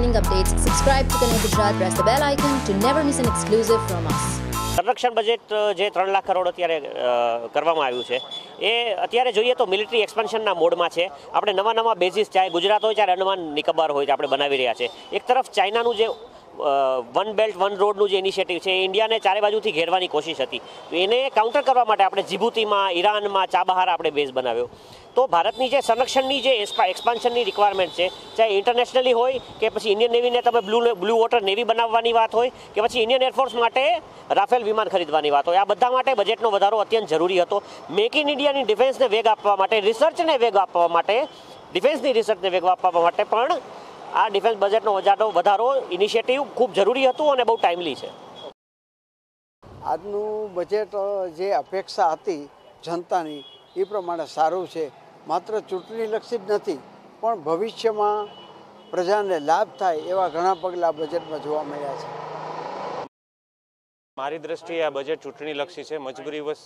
trending updates, subscribe to Connect Gujarat, press the bell icon to never miss an exclusive from us. સંરક્ષણ budget જે ત્રણ લાખ કરોડ અત્યારે કરવામાં આવ્યું છે એ અત્યારે જોઈએ તો મિલિટરી એક્સપેન્શનના મોડમાં છે આપણે નવા નવા બેઝિસ ચાહે ગુજરાત હોય ચાહે અંડમાન નિકોબાર હોય આપણે બનાવી રહ્યા છે એક તરફ ચાઇનાનું જે વન બેલ્ટ વન રોડનું જે ઇનિશિયેટિવ છે, એ ઇન્ડિયાને ચારે બાજુથી ઘેરવાની કોશિશ હતી. તો એને કાઉન્ટર કરવા માટે આપણે જીબુતીમાં, ઈરાનમાં, ચાબહાર આપણે બેઝ બનાવ્યો. તો ભારતની જે સંરક્ષણની જે એક્સપાન્શનની રિક્વાયરમેન્ટ છે, ચાહે ઇન્ટરનેશનલી હોય કે પછી ઇન્ડિયન નેવીને તમે બ્લુ બ્લુ વોટર નેવી બનાવવાની વાત હોય, કે પછી ઇન્ડિયન એરફોર્સ માટે રાફેલ વિમાન ખરીદવાની વાત હોય, આ બધા માટે બજેટનો વધારો અત્યંત જરૂરી હતો. મેક ઇન ઇન્ડિયાની ડિફેન્સને વેગ આપવા માટે રિસર્ચને વેગ આપવા માટે ડિફેન્સની રિસર્ચને વેગ આપવા માટે પણ આ ડિફેન્સ બજેટનો વધારો વધારો ઇનિશિયેટિવ ખૂબ જરૂરી હતું અને બહુ ટાઈમલી છે. આજનું બજેટ જે અપેક્ષા હતી જનતાની, એ પ્રમાણે સારું છે. માત્ર ચૂંટણીલક્ષી જ નથી, પણ ભવિષ્યમાં પ્રજાને લાભ થાય એવા ઘણા પગલાં બજેટમાં જોવા મળ્યા છે. મારી દ્રષ્ટિએ આ બજેટ ચૂંટણીલક્ષી છે. મજબૂરીવશ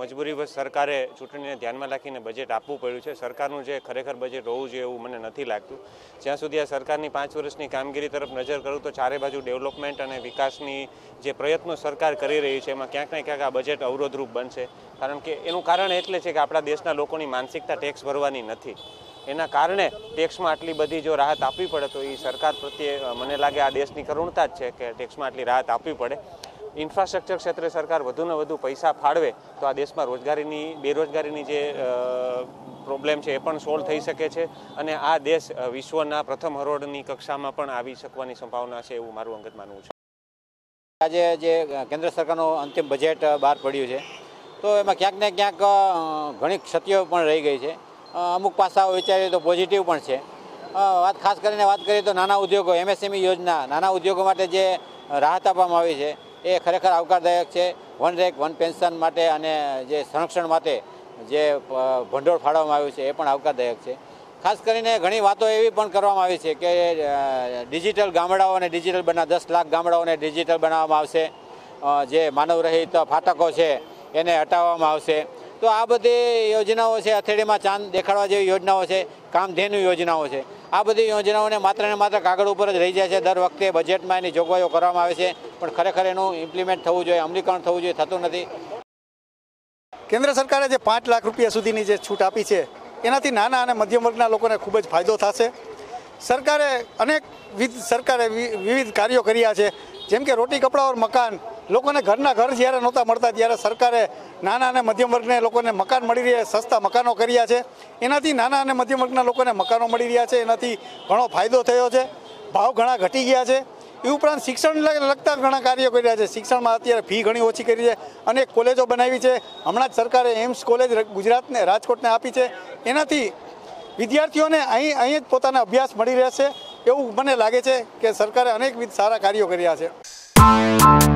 મજબૂરીવશ સરકારે ચૂંટણીને ધ્યાનમાં રાખીને બજેટ આપવું પડ્યું છે. સરકારનું જે ખરેખર બજેટ હોવું જોઈએ એવું મને નથી લાગતું. જ્યાં સુધી આ સરકારની પાંચ વર્ષની કામગીરી તરફ નજર કરું તો ચારે બાજુ ડેવલપમેન્ટ અને વિકાસની જે પ્રયત્નો સરકાર કરી રહી છે, એમાં ક્યાંક ને ક્યાંક આ બજેટ અવરોધરૂપ બનશે. કારણ કે એનું કારણ એટલે છે કે આપણા દેશના લોકોની માનસિકતા ટેક્સ ભરવાની નથી. એના કારણે ટેક્સમાં આટલી બધી જો રાહત આપવી પડે તો એ સરકાર પ્રત્યે મને લાગે આ દેશની કરુણતા જ છે કે ટેક્સમાં આટલી રાહત આપવી પડે. ઇન્ફ્રાસ્ટ્રક્ચર ક્ષેત્રે સરકાર વધુને વધુ પૈસા ફાળવે, તો આ દેશમાં રોજગારીની, બેરોજગારીની જે પ્રોબ્લેમ છે એ પણ સોલ્વ થઈ શકે છે અને આ દેશ વિશ્વના પ્રથમ હરોળની કક્ષામાં પણ આવી શકવાની સંભાવના છે એવું મારું અંગત માનવું છે. આજે જે કેન્દ્ર સરકારનું અંતિમ બજેટ બહાર પડ્યું છે, તો એમાં ક્યાંક ને ક્યાંક ઘણી ક્ષતિઓ પણ રહી ગઈ છે. અમુક પાસાઓ વિચારીએ તો પોઝિટિવ પણ છે. વાત ખાસ કરીને વાત કરીએ તો નાના ઉદ્યોગો એમએસએમઈ યોજના, નાના ઉદ્યોગો માટે જે રાહત આપવામાં આવી છે એ ખરેખર આવકારદાયક છે. વન રેક, વન પેન્શન માટે અને જે સંરક્ષણ માટે જે ભંડોળ ફાળવવામાં આવ્યું છે, એ પણ આવકારદાયક છે. ખાસ કરીને ઘણી વાતો એવી પણ કરવામાં આવી છે કે ડિજિટલ ગામડાઓને ડિજિટલ બના દસ લાખ ગામડાઓને ડિજિટલ બનાવવામાં આવશે. જે માનવરહિત ફાટકો છે, એને હટાવવામાં આવશે. તો આ બધી યોજનાઓ છે અથેળીમાં ચાંદ દેખાડવા જેવી યોજનાઓ છે, કામધેનુ યોજનાઓ છે. આ બધી યોજનાઓને માત્ર ને માત્ર કાગળ ઉપર જ રહી જાય છે. દર વખતે બજેટમાં એની જોગવાઈઓ કરવામાં આવે છે, પણ ખરેખર એનું ઇમ્પ્લિમેન્ટ થવું જોઈએ, અમલીકરણ થવું જોઈએ, થતું નથી. કેન્દ્ર સરકારે જે પાંચ લાખ રૂપિયા સુધીની જે છૂટ આપી છે, એનાથી નાના અને મધ્યમ વર્ગના લોકોને ખૂબ જ ફાયદો થશે. સરકારે અનેક વિધ સરકારે વિવિધ કાર્યો કર્યા છે, જેમ કે રોટી, કપડાં ઓર મકાન. લોકોને ઘરના ઘર જ્યારે નહોતા મળતા, ત્યારે સરકારે નાના અને મધ્યમ વર્ગને લોકોને મકાન મળી રહ્યા સસ્તા મકાનો કર્યા છે. એનાથી નાના અને મધ્યમ વર્ગના લોકોને મકાનો મળી રહ્યા છે. એનાથી ઘણો ફાયદો થયો છે. ભાવ ઘણા ઘટી ગયા છે. એ ઉપરાંત શિક્ષણ લગતા ઘણા કાર્યો કર્યા છે. શિક્ષણમાં અત્યારે ફી ઘણી ઓછી કરી છે અનેક કોલેજો બનાવી છે. હમણાં જ સરકારે એમ્સ કોલેજ ગુજરાતને, રાજકોટને આપી છે. એનાથી વિદ્યાર્થીઓને અહીં અહીં જ પોતાના અભ્યાસ મળી રહેશે. એવું મને લાગે છે કે સરકારે અનેકવિધ સારા કાર્યો કર્યા છે.